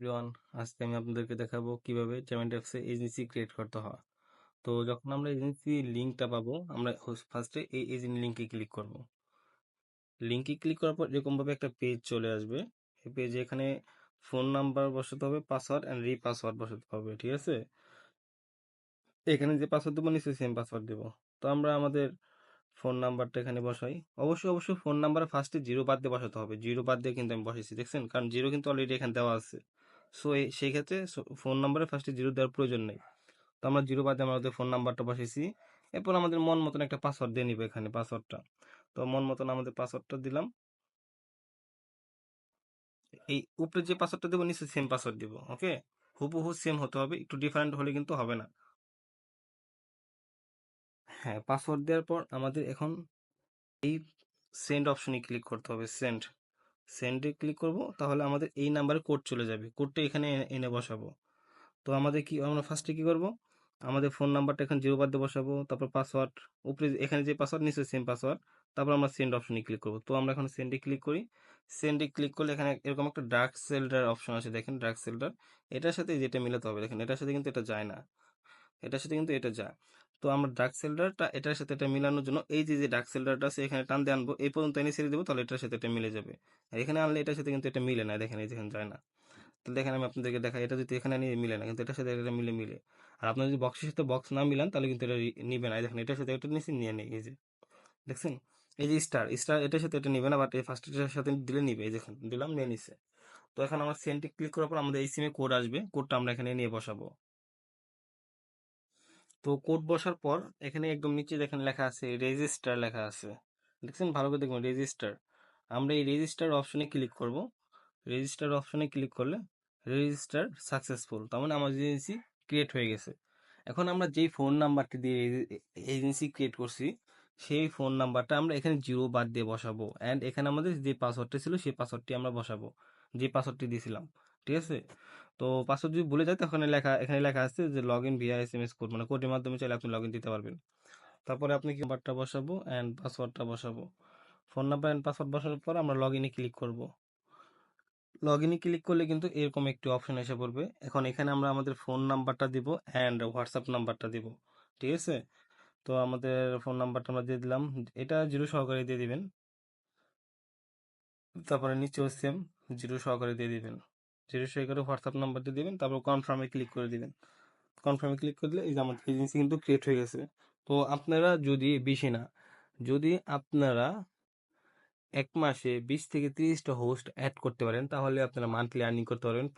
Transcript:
Everyone আজকে আমি আপনাদেরকে দেখাবো কীভাবে চ্যামেন্ট অ্যাপসে এজেন্সি ক্রিয়েট করতে হয়। তো যখন আমরা এজেন্সি লিঙ্কটা পাবো, আমরা ফার্স্টে এই এজেন্সি লিঙ্কে ক্লিক করব। লিঙ্কে ক্লিক করার পর এরকমভাবে একটা পেজ চলে আসবে, এই পেজে এখানে ফোন নাম্বার বসাতে হবে পাসওয়ার্ড অ্যান্ড রি পাসওয়ার্ড বসাতে হবে, ঠিক আছে? এখানে যে পাসওয়ার্ড দেবো নিশ্চয়ই সেম পাসওয়ার্ড দেবো। তো আমরা আমাদের ফোন নাম্বারটা এখানে বসাই। অবশ্যই অবশ্যই ফোন নাম্বার ফার্স্টে জিরো বাদ দিয়ে বসাতে হবে। জিরো বাদ দিয়ে কিন্তু আমি বসেছি দেখছেন? কারণ জিরো কিন্তু অলরেডি এখানে দেওয়া আছে। সো এই, সেই ক্ষেত্রে ফোন নাম্বারে ফার্স্টে জিরো দেওয়ার প্রয়োজন নেই। তো আমরা জিরো বাদে আমাদের ফোন নাম্বারটা বসেছি এরপর আমাদের মন মতন একটা পাসওয়ার্ড দিয়ে নিবে এখানে পাসওয়ার্ডটা তো মন মতন আমাদের পাসওয়ার্ডটা দিলাম। এই উপরে যে পাসওয়ার্ডটা দেবো নিশ্চয়ই সেম পাসওয়ার্ড দিব ওকে হুবহু সেম হতে হবে, একটু ডিফারেন্ট হলে কিন্তু হবে না। হ্যাঁ পাসওয়ার্ড দেওয়ার পর আমাদের এখন এই সেন্ড অপশনে ক্লিক করতে হবে সেন্ড সেন্ডে ক্লিক করব, তাহলে আমাদের এই নাম্বারে কোড চলে যাবে। কোডটা এখানে এনে বসাবো। তো আমাদের কি, আমরা ফার্স্টে কি করব? আমাদের ফোন নাম্বারটা এখানে জিরো বাদ বসাবো, তারপর পাসওয়ার্ড উপরে এখানে যে পাসওয়ার্ড নিশ্চয়ই সেম পাসওয়ার্ড তারপর আমরা সেন্ড অপশনে ক্লিক করব। তো আমরা এখন সেন্ডে ক্লিক করি। সেন্ডে ক্লিক করলে এখানে এরকম একটা ডার্ক সেলটার অপশন আছে, দেখেন ডার্ক সেলটার এটার সাথে যেটা মিলাতে হবে, দেখেন এটার সাথে কিন্তু এটা যায় না। এটার সাথে কিন্তু এটা যায়। তো আমরা ডার্ক সেলটারটা এটার সাথে এটা মিলানোর জন্য এই যে যে ডার্ক সেলটারটা আছে, এখানে টান দিয়ে আনব। এই পর্যন্ত এনে ছেড়ে দেবো, তাহলে এটার সাথে এটা মিলে যাবে। আর এখানে আনলে এটার সাথে কিন্তু এটা মিলে না, দেখেন এই যেখানে যায় না। তাহলে দেখেন আমি আপনাদেরকে দেখাই, এটা যদি এখানে নিয়ে মিলে না, কিন্তু এটার সাথে এটা মিলে মিলে। আর আপনার যদি বক্সের সাথে বক্স না মিলান, তাহলে কিন্তু এটা নিবে না। দেখেন, এটার সাথে এটা নিচে নিয়ে নেই, এই যে। দেখছেন? এই যে স্টার স্টার এটার সাথে এটা নিবে না বাট এই ফার্স্ট এটার সাথে দিলে নিবে, এই দেখুন, দিলাম, নিয়ে নিছে। তো এখন আমার সেন্টে ক্লিক করার পর আমাদের এই সিমে কোড আসবে কোডটা আমরা এখানে নিয়ে বসাবো। তো কোড বসার পর এখানে একদম নিচে দেখেন লেখা আছে রেজিস্টার লেখা আছে। দেখছেন? ভালো করে দেখুন, রেজিস্টার। আমরা এই রেজিস্টার অপশনে ক্লিক করব। রেজিস্টার অপশনে ক্লিক করলে রেজিস্টার সাকসেসফুল। তার মানে আমার এজেন্সি ক্রিয়েট হয়ে গেছে। এখন আমরা যেই ফোন নাম্বারটি দিয়ে এজেন্সি ক্রিয়েট করছি, সেই ফোন নাম্বারটা আমরা এখানে জিরো বাদ দিয়ে বসাবো। অ্যান্ড এখানে আমাদের যে পাসওয়ার্ডটা ছিল, সেই পাসওয়ার্ডটি আমরা বসাবো। যে পাসওয়ার্ডটি দিয়েছিলাম। ঠিক আছে? তো পাসওয়ার্ড যদি ভুলে যায় তখন লেখা, এখানে লেখা আছে যে log in via S M S code মানে কোডের মাধ্যমে চাইলে আপনি লগ ইন দিতে পারবেন। তারপরে আপনি কি নাম্বারটা বসাবো অ্যান্ড পাসওয়ার্ডটা বসাবো। ফোন নাম্বার অ্যান্ড পাসওয়ার্ড বসানোর পর আমরা লগ ইনে ক্লিক করব। লগ ইনে ক্লিক করলে কিন্তু এরকম একটি অপশন এসে পড়বে। এখন এখানে আমরা আমাদের ফোন নাম্বারটা দিব অ্যান্ড হোয়াটসঅ্যাপ নাম্বারটা দিব। ঠিক আছে? তো আমাদের ফোন নাম্বারটা আমরা দিয়ে দিলাম। এটা জিরো সহকারে দিয়ে দিবেন। তারপরে নিচেও সেম জিরো সহকারে দিয়ে দিবেন। জিরো করে হোয়াটসঅ্যাপ নাম্বারটা দিবেন, তারপর কনফার্মে ক্লিক করে দিবেন। কনফার্মে ক্লিক করে দিলে এই যে আমাদের এজেন্সি কিন্তু ক্রিয়েট হয়ে গেছে। তো আপনারা যদি বেশি না, যদি আপনারা এক মাসে বিশ থেকে তিরিশটা হোস্ট অ্যাড করতে পারেন, তাহলে আপনারা মান্থলি আর্নিং করতে পারবেন।